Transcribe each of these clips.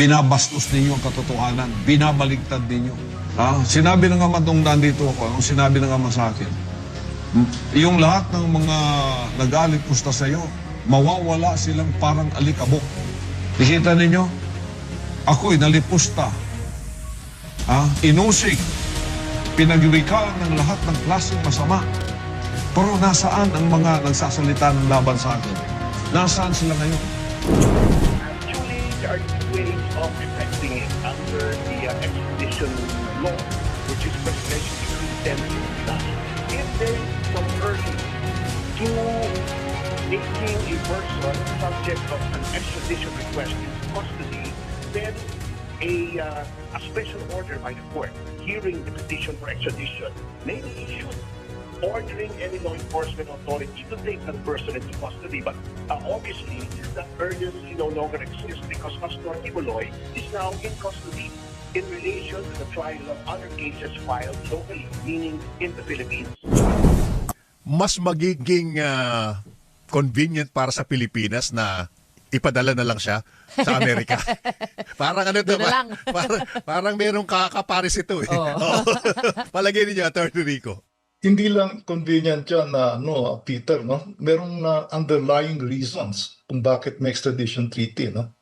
Binabastos ninyo ang katotohanan. Binabaligtad ninyo. Ha? Sinabi ng ama nung nandito ako, ang sinabi ng ama sa akin, "M- yung lahat ng mga nagalit pusta sa iyo, mawawala silang parang alikabok. Nakita ninyo? Ako'y nalipusta. Ha? Inusig. Pinagwikaan ng lahat ng klaseng masama. Pero nasaan ang mga nagsasalita ng laban sa akin? Nasaan sila ngayon? Ways of effecting it under the uh, extradition law, which is Presidential Decree 1069. If there is some urging to making a person subject of an extradition request into custody, then a, uh, a special order by the court hearing the petition for extradition may be issued ordering any law enforcement authority to take that person into custody. But uh, obviously, that urgency no longer exists because Pastor Kibuloy is now in custody in relation to the trial of other cases filed locally, meaning in the Philippines. mas magiging ah, convenient para sa Pilipinas na ipadala na lang siya sa Amerika. parang ano to, Doon na lang. parang, parang merong kakaparis ito eh. Oo. Palagay ninyo, Attorney Rico. Hindi lang convenient yan na no Peter no merong na underlying reasons kung bakit may extradition treaty no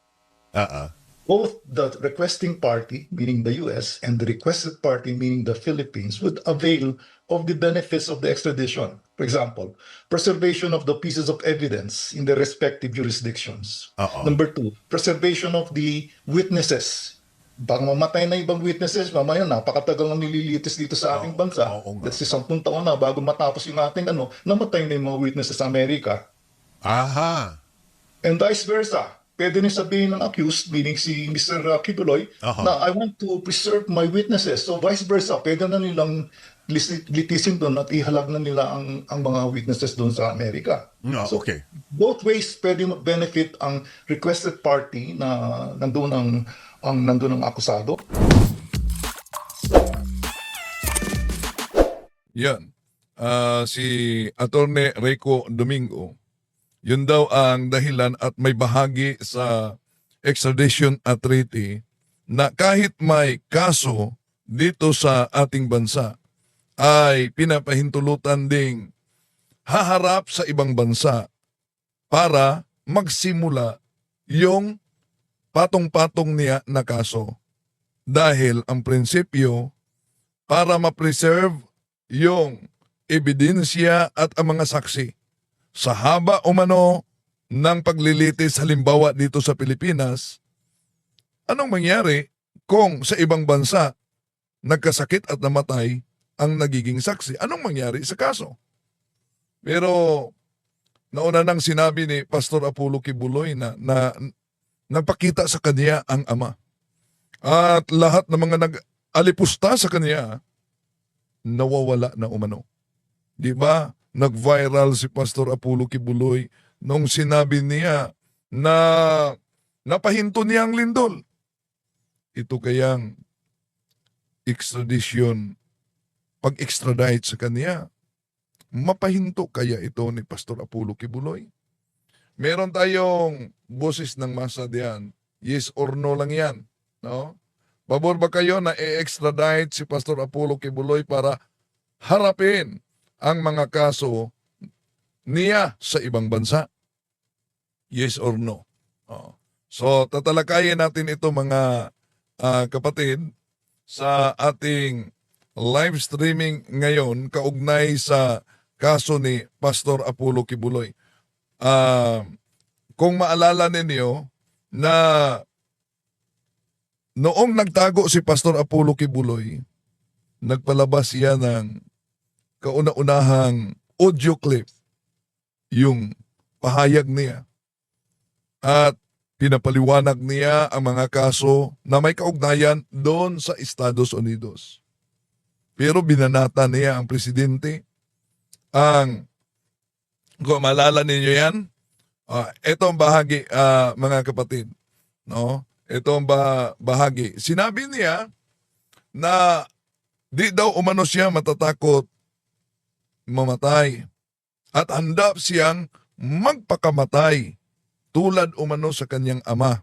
Oo. both the requesting party meaning the US and the requested party meaning the Philippines would avail of the benefits of the extradition for example preservation of the pieces of evidence in their respective jurisdictions Oo. number two preservation of the witnesses Baka mamatay na ibang witnesses, mamaya napakatagal nang nililitis dito sa ating Oo, bansa. oo nga. That's sampung taon na bago matapos yung ating ano, namatay na yung mga witnesses sa Amerika. Aha. And vice versa. Pwede rin sabihin ng accused, meaning si Mr. Kibuloy, Aha. na I want to preserve my witnesses. So vice versa, pwede na nilang litisin doon at ihalag na nila ang, ang mga witnesses doon sa Amerika. No, So, okay. both ways pwede mag-benefit ang requested party na nandun ang, ang nandun ang akusado? Yan. Ah, si Attorney Rico Domingo, yun daw ang dahilan at may bahagi sa extradition at treaty na kahit may kaso dito sa ating bansa ay pinapahintulutan ding haharap sa ibang bansa para magsimula yung patong-patong niya na kaso. Dahil ang prinsipyo para ma-preserve yung ebidensya at ang mga saksi sa haba o mano ng paglilitis halimbawa dito sa Pilipinas, anong mangyari kung sa ibang bansa nagkasakit at namatay ang nagiging saksi? Anong mangyari sa kaso? Pero nauna nang sinabi ni Pastor Apollo Kibuloy na, na nagpakita sa kanya ang ama. At lahat ng mga nag-alipusta sa kanya, nawawala na umano. Di ba? Nag-viral si Pastor Apollo Kibuloy nung sinabi niya na napahinto niya ang lindol. Ito kayang extradition, pag-extradite sa kanya, mapahinto kaya ito ni Pastor Apollo Kibuloy? Meron tayong boses ng masa diyan. Yes or no lang yan. No? Pabor ba kayo na i-extradite si Pastor Apollo Kibuloy para harapin ang mga kaso niya sa ibang bansa? Yes or no? Oo. So, tatalakayin natin ito mga ah, kapatid sa ating live streaming ngayon kaugnay sa kaso ni Pastor Apollo Kibuloy. Ah, kung maalala ninyo na noong nagtago si Pastor Apollo Kibuloy, nagpalabas siya ng kauna-unahang audio clip, yung pahayag niya. At pinapaliwanag niya ang mga kaso na may kaugnayan doon sa Estados Unidos. Pero binanata niya ang presidente, ang, kung maalala ninyo yan, ah, ito ang bahagi, ah, mga kapatid, no? Ito ang ba- bahagi. Sinabi niya na di daw umano siya matatakot mamatay at handa siyang magpakamatay tulad umano sa kanyang ama.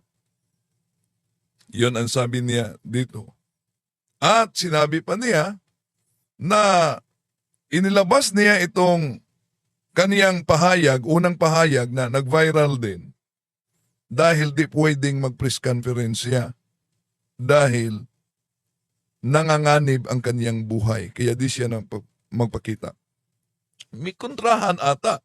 Yun ang sabi niya dito. At sinabi pa niya na inilabas niya itong kaniyang pahayag, unang pahayag na nag-viral din dahil di pwedeng mag-press conference siya dahil nanganganib ang kaniyang buhay. Kaya di siya nagpa- magpakita. May kontrahan ata.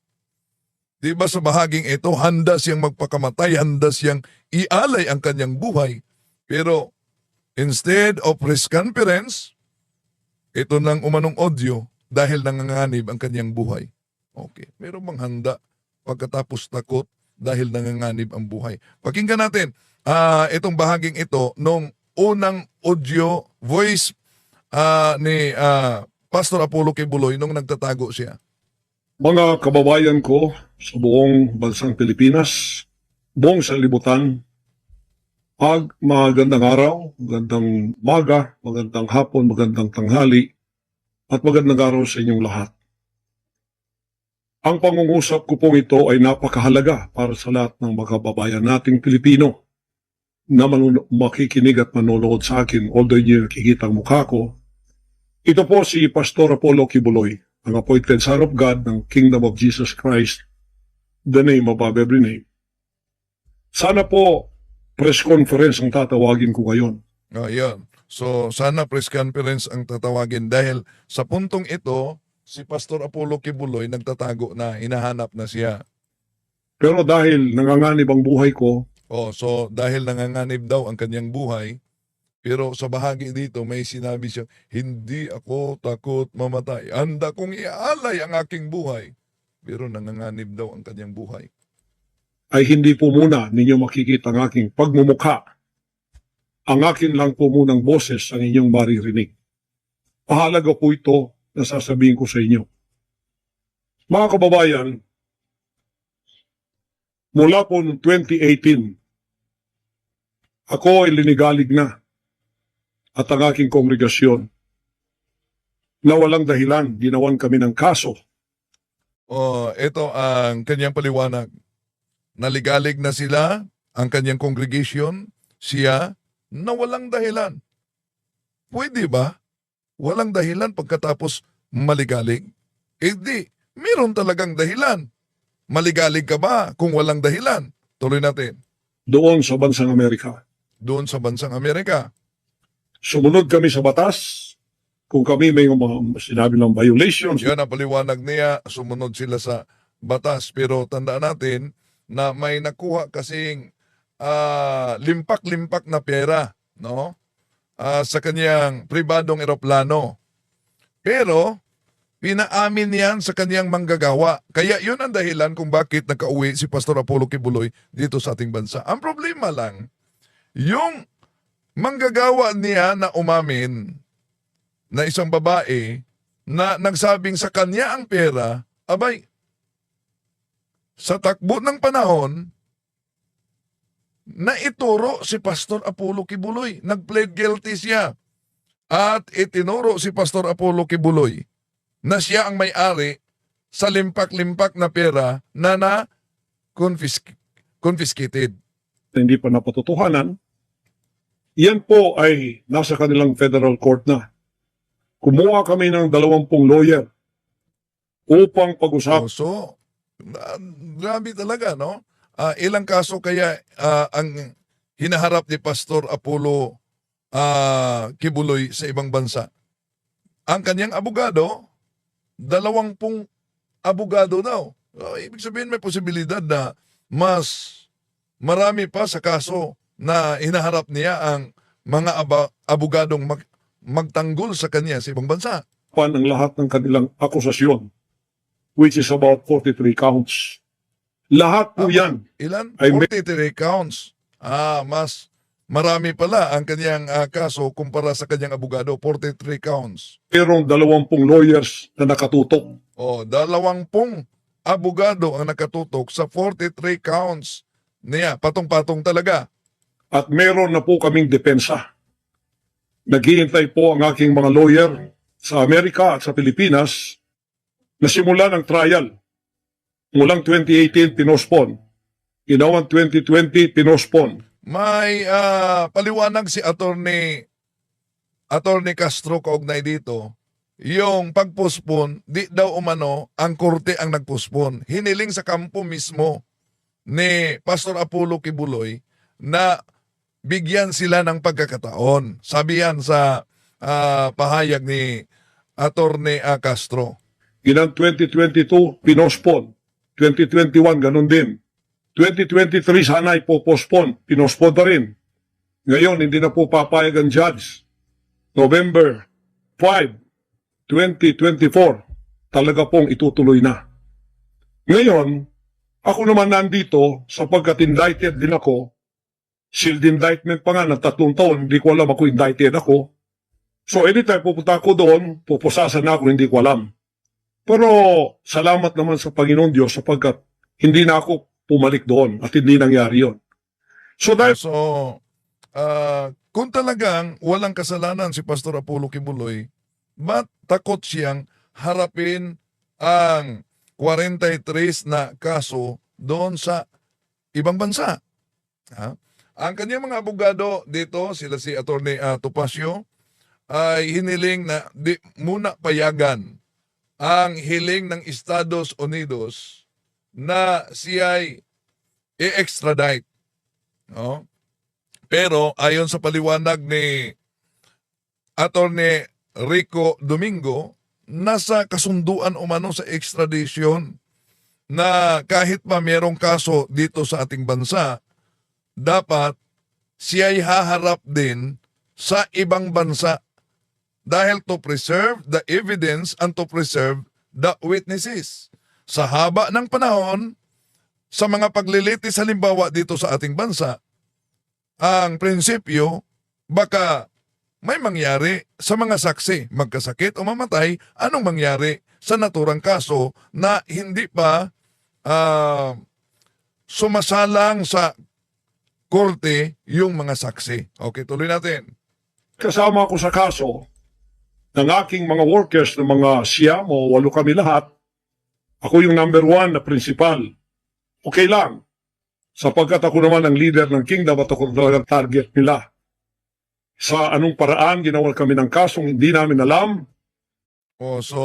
Di ba sa bahaging ito, handa siyang magpakamatay, handa siyang ialay ang kanyang buhay. Pero instead of press conference, ito nang umanong audio dahil nanganganib ang kanyang buhay. Okay, meron bang handa pagkatapos takot dahil nanganganib ang buhay? Pakinggan natin ah itong bahaging ito nung unang audio voice ah, ni ah, Pastor Apollo Kibuloy nung nagtatago siya. Mga kababayan ko sa buong bansang Pilipinas, buong sanlibutan, pag magandang araw, magandang maga, magandang hapon, magandang tanghali, at magandang araw sa inyong lahat. Ang pangungusap ko pong ito ay napakahalaga para sa lahat ng mga kababayan nating Pilipino na makikinig at manonood sa akin, although hindi nakikita ang mukha ko. Ito po si Pastor Apollo Kibuloy, ang appointed Son of God ng Kingdom of Jesus Christ, the name above every name. Sana po press conference ang tatawagin ko ngayon. Oh, yun. So, sana press conference ang tatawagin dahil sa puntong ito, si Pastor Apollo Kibuloy nagtatago na, hinahanap na siya. Pero dahil nanganganib ang buhay ko, Oh, so dahil nanganganib daw ang kanyang buhay, pero sa bahagi dito may sinabi siya, hindi ako takot mamatay. Handa kong iaalay ang aking buhay. Pero nanganganib daw ang kanyang buhay. ay hindi po muna ninyo makikita ang aking pagmumukha. Ang akin lang po munang boses ang inyong maririnig. Pahalaga po ito na sasabihin ko sa inyo. Mga kababayan, mula po noong 2018, ako ay linigalig na at ang aking kongregasyon na walang dahilan ginawan kami ng kaso Oh, ito ang kanyang paliwanag. Naligalig na sila, ang kanyang congregation, siya, na walang dahilan. Pwede ba? Walang dahilan pagkatapos maligalig? Eh di, meron talagang dahilan. Maligalig ka ba kung walang dahilan? Tuloy natin. doon sa bansang Amerika. Doon sa bansang Amerika. sumunod kami sa batas. Kung kami may mga sinabi ng violations, Yan ang paliwanag niya, sumunod sila sa batas. Pero tandaan natin na may nakuha kasing ah, limpak-limpak na pera no? Ah, sa kanyang pribadong eroplano. Pero pinaamin yan sa kanyang manggagawa. Kaya yun ang dahilan kung bakit nakauwi si Pastor Apollo Kibuloy dito sa ating bansa. Ang problema lang, yung manggagawa niya na umamin na isang babae na nagsabing sa kanya ang pera, abay, sa takbo ng panahon, na ituro si Pastor Apollo Kibuloy. Nag-plead guilty siya. At itinuro si Pastor Apollo Kibuloy na siya ang may-ari sa limpak-limpak na pera na na confisc- confiscated. hindi pa napatutuhanan, yan po ay nasa kanilang federal court na. Kumuha kami ng dalawampung lawyer upang pag-usap. Oh, so, grabe talaga, no? Ah, ilang kaso kaya ah, ang hinaharap ni Pastor Apollo ah, Kibuloy sa ibang bansa? Ang kanyang abogado, dalawampung abogado daw. Oh, ibig sabihin may posibilidad na mas marami pa sa kaso na hinaharap niya ang mga aba- abogadong mag- magtanggol sa kanya sa ibang bansa. pan ang lahat ng kanilang akusasyon, which is about 43 counts. Lahat po yan Ilan? Ay, may- 43 counts. Ah, mas marami pala ang kanyang ah, kaso kumpara sa kanyang abogado, 43 counts. mayroong dalawampung lawyers na nakatutok. O, dalawampung abogado ang nakatutok sa 43 counts niya. Patong-patong talaga. At meron na po kaming depensa. Naghihintay po ang aking mga lawyer sa Amerika at sa Pilipinas na simula ng trial. Mulang 2018, pinospon. Ginawan 2020, pinospon. May ah, paliwanag si attorney attorney Castro kaugnay dito. Yung pagpospon, di daw umano ang korte ang nagpospon. Hiniling sa kampo mismo ni Pastor Apollo Kibuloy na bigyan sila ng pagkakataon. Sabi yan sa ah, pahayag ni Attorney ah, Castro. Ginang 2022, pinospon. 2021, ganun din. 2023, sana ipopospon. Pinospon pa rin. Ngayon, hindi na po papayag ang judge. November 5, 2024, talaga pong itutuloy na. Ngayon, ako naman nandito sapagkat indicted din ako. Sealed indictment pa nga ng tatlong taon, hindi ko alam ako indicted ako. So anytime pupunta ako doon, pupusasan ako, hindi ko alam. Pero salamat naman sa Panginoon Diyos sapagkat hindi na ako pumalik doon at hindi nangyari yon. So dahil So, ah, kung talagang walang kasalanan si Pastor Apollo Kibuloy, ba't takot siyang harapin ang 43 na kaso doon sa ibang bansa? Ha? Ang kanyang mga abogado dito, sila si Attorney uh, Topacio, ay hiniling na di muna payagan ang hiling ng Estados Unidos na siya ay i-extradite. No? Pero ayon sa paliwanag ni Attorney Rico Domingo, nasa kasunduan umano sa extradition na kahit pa mayroong kaso dito sa ating bansa, dapat siya'y haharap din sa ibang bansa dahil to preserve the evidence and to preserve the witnesses. Sa haba ng panahon, sa mga paglilitis halimbawa dito sa ating bansa, ang prinsipyo, baka may mangyari sa mga saksi, magkasakit o mamatay, anong mangyari sa naturang kaso na hindi pa ah, sumasalang sa korte yung mga saksi. Okay, tuloy natin. kasama ako sa kaso ng aking mga workers ng mga siyam o walo kami lahat, ako yung number one na principal. Okay lang. Sapagkat ako naman ang leader ng kingdom at ako talagang target nila. Sa anong paraan ginawa kami ng kasong hindi namin alam, O so,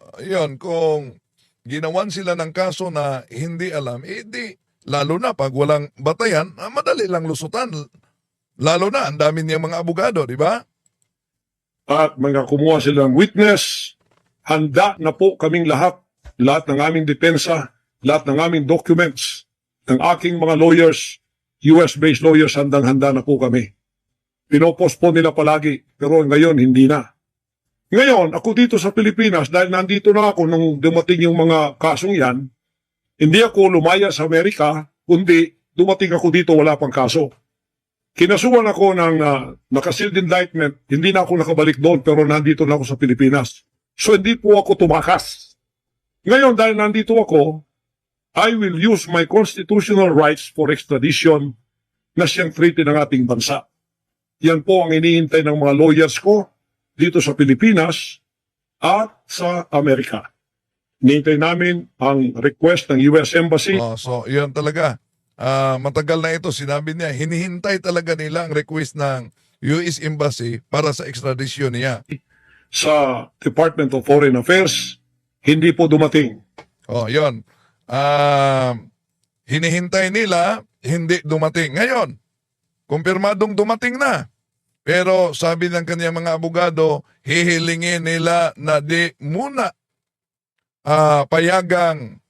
uh, yun, kung ginawan sila ng kaso na hindi alam, eh di, lalo na pag walang batayan, ah, madali lang lusutan. Lalo na, ang dami niyang mga abogado, di ba? at mga kumuha silang witness, handa na po kaming lahat, lahat ng aming depensa, lahat ng aming documents, ng aking mga lawyers, US-based lawyers, handang-handa na po kami. Pinopospon nila palagi, pero ngayon hindi na. Ngayon, ako dito sa Pilipinas, dahil nandito na ako nung dumating yung mga kasong yan, hindi ako lumaya sa Amerika, kundi dumating ako dito wala pang kaso. Kinasuhan ako ng uh, nakasealed indictment, hindi na ako nakabalik doon pero nandito na ako sa Pilipinas. So hindi po ako tumakas. Ngayon dahil nandito ako, I will use my constitutional rights for extradition na siyang treaty ng ating bansa. Yan po ang iniintay ng mga lawyers ko dito sa Pilipinas at sa Amerika. Nihintay namin ang request ng US Embassy Oh, so, yun talaga. Ah, matagal na ito, sinabi niya, hinihintay talaga nila ang request ng US Embassy para sa extradition niya. sa Department of Foreign Affairs, hindi po dumating. Oh, yun. Ah, hinihintay nila, hindi dumating. Ngayon, kumpirmadong dumating na. Pero sabi ng kanyang mga abogado, hihilingin nila na di muna ah, payagang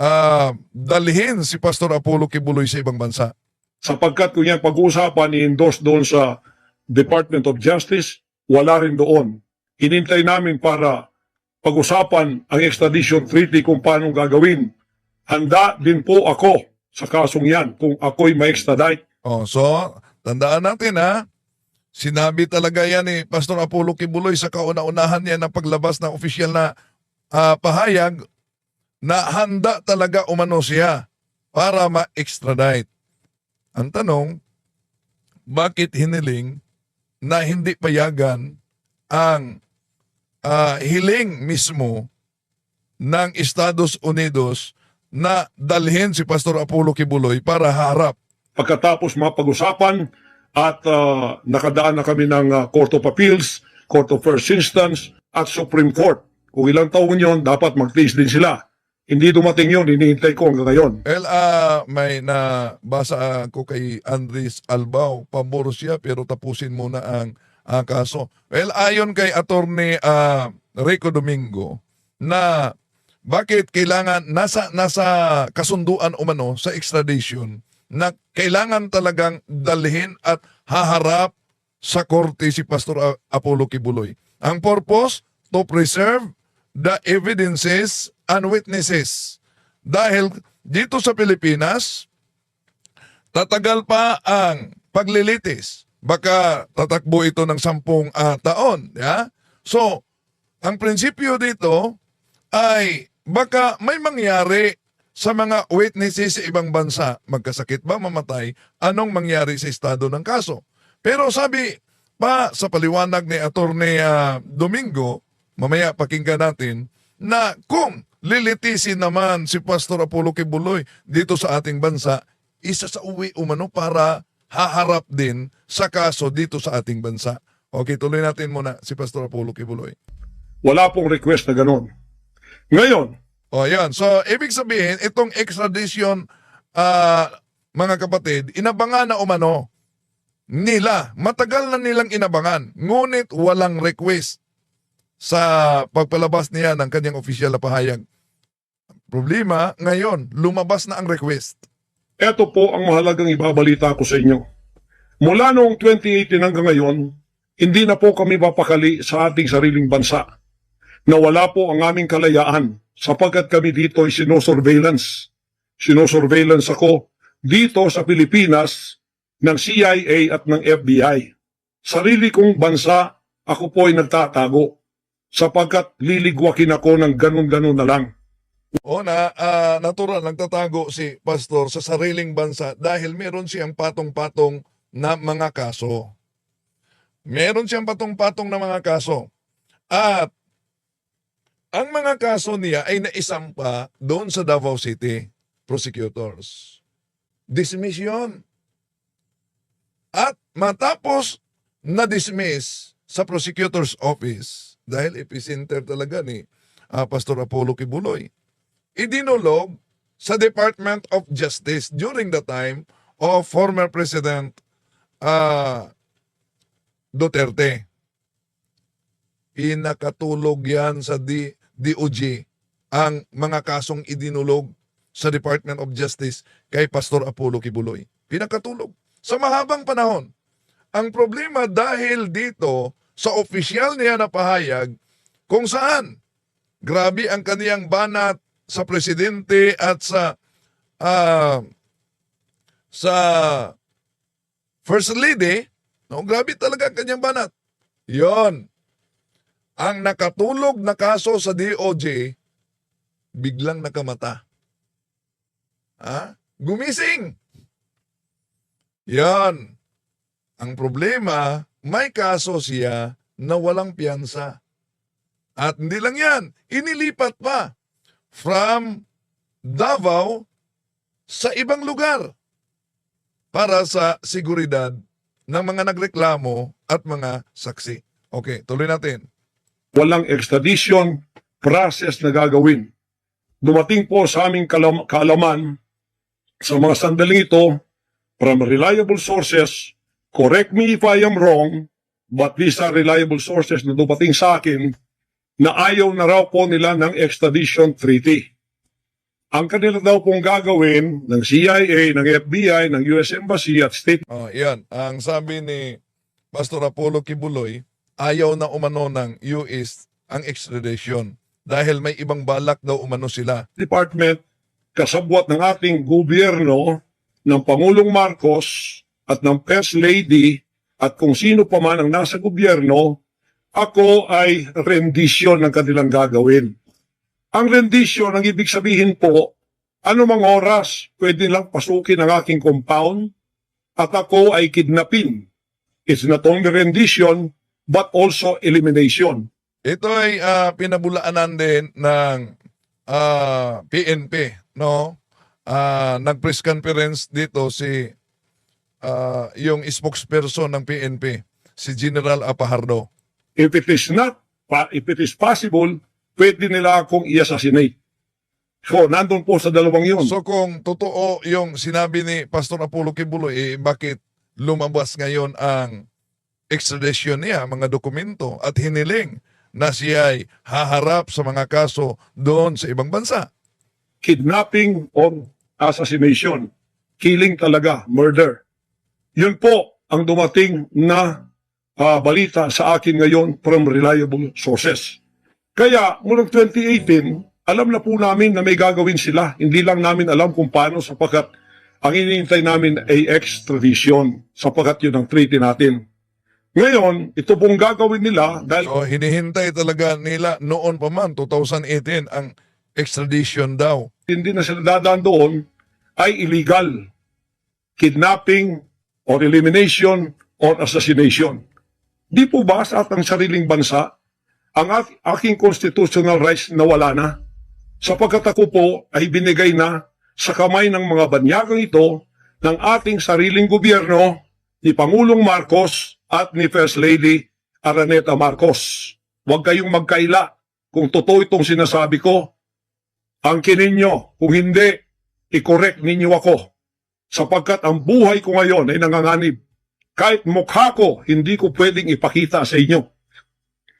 ah, dalhin si Pastor Apollo Kibuloy sa ibang bansa. sapagkat kung yan pag-uusapan i-endorse doon sa Department of Justice, wala rin doon. Hinintay namin para pag-usapan ang extradition treaty kung paano gagawin. Handa din po ako sa kasong yan kung ako'y ma-extradite. Oh, so, tandaan natin ha, sinabi talaga yan ni Pastor Apollo Kibuloy sa kauna-unahan niya ng paglabas ng opisyal na ah, pahayag na handa talaga umano siya para ma-extradite. Ang tanong, bakit hiniling na hindi payagan ang ah, hiling mismo ng Estados Unidos na dalhin si Pastor Apollo Kibuloy para harap pagkatapos mapag-usapan at ah, nakadaan na kami ng ah, Court of Appeals, Court of First Instance at Supreme Court. Kung ilang taon yun, dapat mag-tiis din sila. Hindi dumating yun, hinihintay ko hanggang ngayon. Well, ah, may nabasa ako kay Andres Albao, pabor siya pero tapusin muna ang ang kaso. Well, ayon kay Attorney ah, Rico Domingo na bakit kailangan nasa nasa kasunduan umano sa extradition na kailangan talagang dalhin at haharap sa korte si Pastor Apollo Kibuloy. Ang purpose to preserve the evidences and witnesses. Dahil dito sa Pilipinas, tatagal pa ang paglilitis. Baka tatakbo ito ng sampung ah, taon. Ya? So, ang prinsipyo dito ay baka may mangyari sa mga witnesses sa ibang bansa. Magkasakit ba, mamatay? Anong mangyari sa estado ng kaso? Pero sabi pa sa paliwanag ni Attorney ah, Domingo, mamaya pakinggan natin, na kung lilitisin naman si Pastor Apollo Kibuloy dito sa ating bansa, isa sa uwi umano para haharap din sa kaso dito sa ating bansa. Okay, tuloy natin muna si Pastor Apollo Kibuloy. Wala pong request na ganon. Ngayon, O yan. So, ibig sabihin, itong extradition, ah, mga kapatid, inabangan na umano nila. Matagal na nilang inabangan. Ngunit walang request sa pagpalabas niya ng kanyang official na pahayag. Problema, ngayon, lumabas na ang request. Ito po ang mahalagang ibabalita ko sa inyo. Mula noong 2018 hanggang ngayon, hindi na po kami papakali sa ating sariling bansa. Nawala po ang aming kalayaan sapagkat kami dito ay sinosurveillance. Sinosurveillance ako dito sa Pilipinas ng CIA at ng FBI. Sarili kong bansa, ako po ay nagtatago sapagkat liligwakin ako ng ganun-ganun na lang. O na, ah, natural, nagtatago si Pastor sa sariling bansa dahil meron siyang patong-patong na mga kaso. Meron siyang patong-patong na mga kaso. At ang mga kaso niya ay naisampa doon sa Davao City prosecutors. Dismiss yun. At matapos na-dismiss sa prosecutor's office dahil epicenter talaga ni ah, Pastor Apollo Kibuloy, idinulog sa Department of Justice during the time of former President ah, Duterte. Pinakatulog yan sa DOJ ang mga kasong idinulog sa Department of Justice kay Pastor Apollo Kibuloy. Pinakatulog. Sa mahabang panahon. Ang problema dahil dito sa opisyal niya na pahayag kung saan grabe ang kaniyang banat sa presidente at sa ah, sa first lady, no, grabe talaga ang kanyang banat. 'Yon. Ang nakatulog na kaso sa DOJ biglang nakamata. Ha? Gumising. 'Yan. Ang problema, may kaso siya na walang piyansa. At hindi lang yan, inilipat pa from Davao sa ibang lugar para sa seguridad ng mga nagreklamo at mga saksi. Okay, tuloy natin. walang extradition process na gagawin. Dumating po sa aming kalam- kaalaman sa mga sandaling ito from reliable sources, correct me if I am wrong, but these are reliable sources na dumating sa akin na ayaw na raw po nila ng extradition treaty. Ang kanila daw pong gagawin ng CIA, ng FBI, ng US Embassy at State Oh, yan. Ang sabi ni Pastor Apollo Kibuloy, ayaw na umano ng US ang extradition dahil may ibang balak daw umano sila. Department kasabwat ng ating gobyerno ng Pangulong Marcos at ng First Lady at kung sino pa man ang nasa gobyerno, ako ay rendition ng kanilang gagawin. Ang rendition, ang ibig sabihin po, anumang oras pwede lang pasukin ang aking compound at ako ay kidnapin. It's not only rendition, but also elimination. Ito ay ah, pinabulaanan din ng ah, PNP, no? Ah, nag-press conference dito si ah, yung spokesperson ng PNP, si General Apahardo. If it is not, pa- if it is possible, pwede nila akong i-assassinate. So, nandun po sa dalawang yun. So kung totoo yung sinabi ni Pastor Apollo Kibuloy, eh, bakit lumabas ngayon ang extradition niya, mga dokumento at hiniling na siya ay haharap sa mga kaso doon sa ibang bansa? kidnapping or assassination. Killing talaga, murder. Yun po ang dumating na ah, balita sa akin ngayon from reliable sources. Kaya, mula 2018, alam na po namin na may gagawin sila. Hindi lang namin alam kung paano sapagkat ang iniintay namin ay extradition sapagkat yun ang treaty natin. Ngayon, ito pong gagawin nila dahil So hinihintay talaga nila noon pa man, 2018, ang extradition daw. hindi na sila dadaan doon ay illegal. Kidnapping or elimination or assassination. Di po ba sa atang sariling bansa ang ak- aking constitutional rights na wala na? Sapagkat ako po ay binigay na sa kamay ng mga banyagang ito ng ating sariling gobyerno ni Pangulong Marcos at ni First Lady Araneta Marcos. Huwag kayong magkaila kung totoo itong sinasabi ko angkin ninyo. Kung hindi, i-correct ninyo ako. Sapagkat ang buhay ko ngayon ay nanganganib. Kahit mukha ko, hindi ko pwedeng ipakita sa inyo.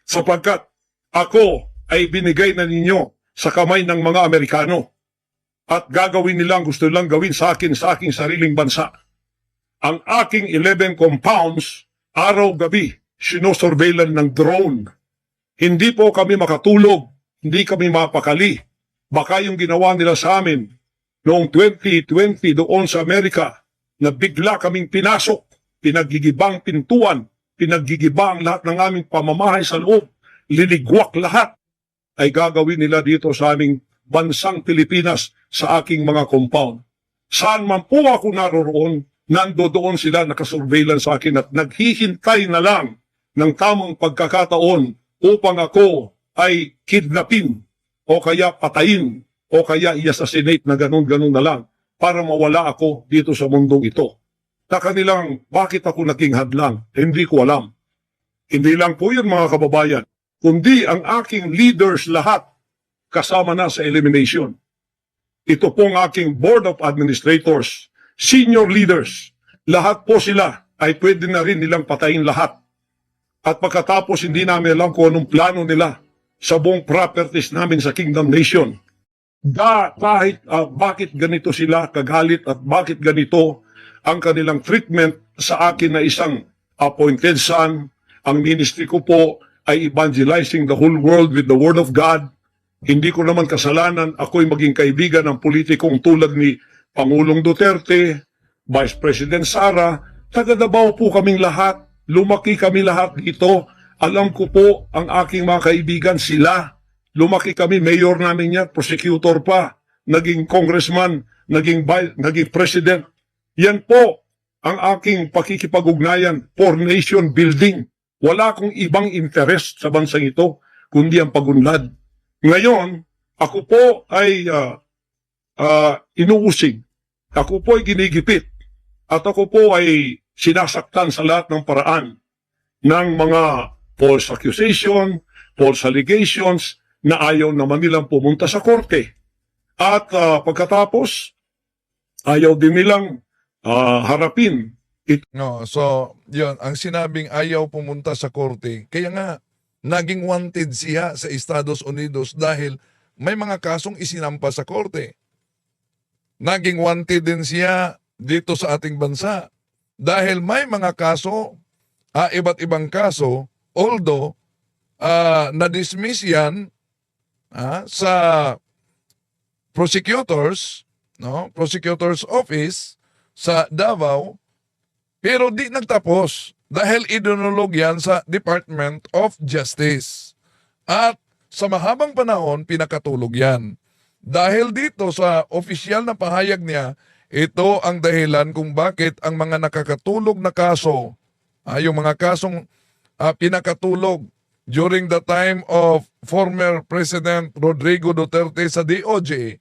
Sapagkat ako ay binigay na ninyo sa kamay ng mga Amerikano. At gagawin nilang gusto nilang gawin sa akin sa aking sariling bansa. Ang aking 11 compounds, araw-gabi, sinosurveillan ng drone. Hindi po kami makatulog, hindi kami mapakali baka yung ginawa nila sa amin noong 2020 doon sa Amerika na bigla kaming pinasok, pinagigibang pintuan, pinaggigibang lahat ng aming pamamahay sa loob, liligwak lahat, ay gagawin nila dito sa aming bansang Pilipinas sa aking mga compound. Saan man po ako naroroon, nando doon sila nakasurveillance sa akin at naghihintay na lang ng tamang pagkakataon upang ako ay kidnapin o kaya patayin o kaya i-assassinate na ganun-ganun na lang para mawala ako dito sa mundong ito. Na kanilang bakit ako naging hadlang, hindi ko alam. Hindi lang po yun mga kababayan, kundi ang aking leaders lahat kasama na sa elimination. Ito pong aking board of administrators, senior leaders, lahat po sila ay pwede na rin nilang patayin lahat. At pagkatapos hindi namin alam kung anong plano nila sa buong properties namin sa Kingdom Nation. Da, kahit ah, bakit ganito sila kagalit at bakit ganito ang kanilang treatment sa akin na isang appointed son, ang ministry ko po ay evangelizing the whole world with the Word of God. Hindi ko naman kasalanan, ako'y maging kaibigan ng politikong tulad ni Pangulong Duterte, Vice President Sara, taga Davao po kaming lahat, lumaki kami lahat dito, alam ko po ang aking mga kaibigan sila. Lumaki kami, mayor namin yan, prosecutor pa, naging congressman, naging, naging president. Yan po ang aking pakikipag-ugnayan for nation building. Wala akong ibang interest sa bansang ito, kundi ang pagunlad. Ngayon, ako po ay ah, ah, inuusig. Ako po ay ginigipit. At ako po ay sinasaktan sa lahat ng paraan ng mga false accusation, false allegations na ayaw naman nilang pumunta sa korte. At ah, pagkatapos, ayaw din nilang ah, harapin No, so, yun, ang sinabing ayaw pumunta sa korte, kaya nga, naging wanted siya sa Estados Unidos dahil may mga kasong isinampa sa korte. Naging wanted din siya dito sa ating bansa dahil may mga kaso, ah, iba't ibang kaso, although ah, na-dismiss yan ah, sa prosecutors, no, prosecutor's office sa Davao, pero di nagtapos dahil idinulog yan sa Department of Justice. At sa mahabang panahon, pinakatulog yan. Dahil dito sa opisyal na pahayag niya, ito ang dahilan kung bakit ang mga nakakatulog na kaso, ah, yung mga kasong ah, pinakatulog during the time of former President Rodrigo Duterte sa DOJ,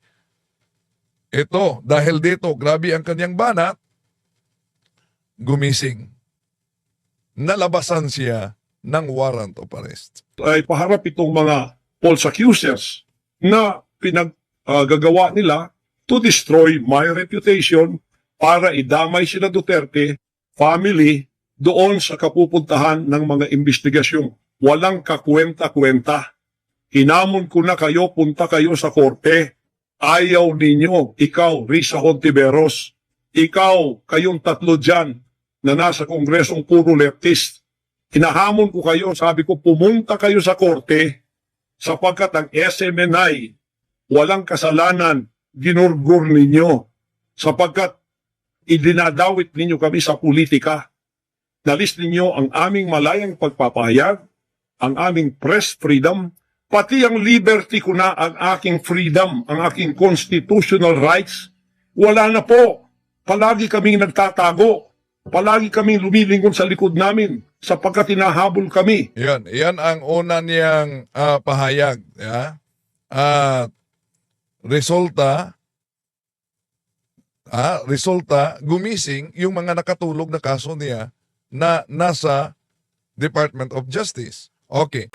ito, dahil dito, grabe ang kanyang banat, gumising. Nalabasan siya ng warrant of arrest. ay paharap itong mga false accusers na pinaggagawa nila to destroy my reputation para idamay sila Duterte family doon sa kapupuntahan ng mga investigasyon. Walang kakwenta-kwenta. Hinamon ko na kayo, punta kayo sa korte. Ayaw ninyo, ikaw, Risa Hontiveros, ikaw, kayong tatlo dyan na nasa kongresong puro leftist, Hinahamon ko kayo, sabi ko, pumunta kayo sa korte sapagkat ang SMNI walang kasalanan, ginurgur ninyo sapagkat idinadawit ninyo kami sa politika. Nalis ninyo ang aming malayang pagpapahayag, ang aming press freedom, pati ang liberty ko na ang aking freedom, ang aking constitutional rights. Wala na po. Palagi kaming nagtatago. Palagi kaming lumilingon sa likod namin sapagkat hinahabol kami. Yan, yan ang una niyang ah, pahayag. Ya? At resulta, ah, resulta, gumising yung mga nakatulog na kaso niya na nasa Department of Justice. Okay.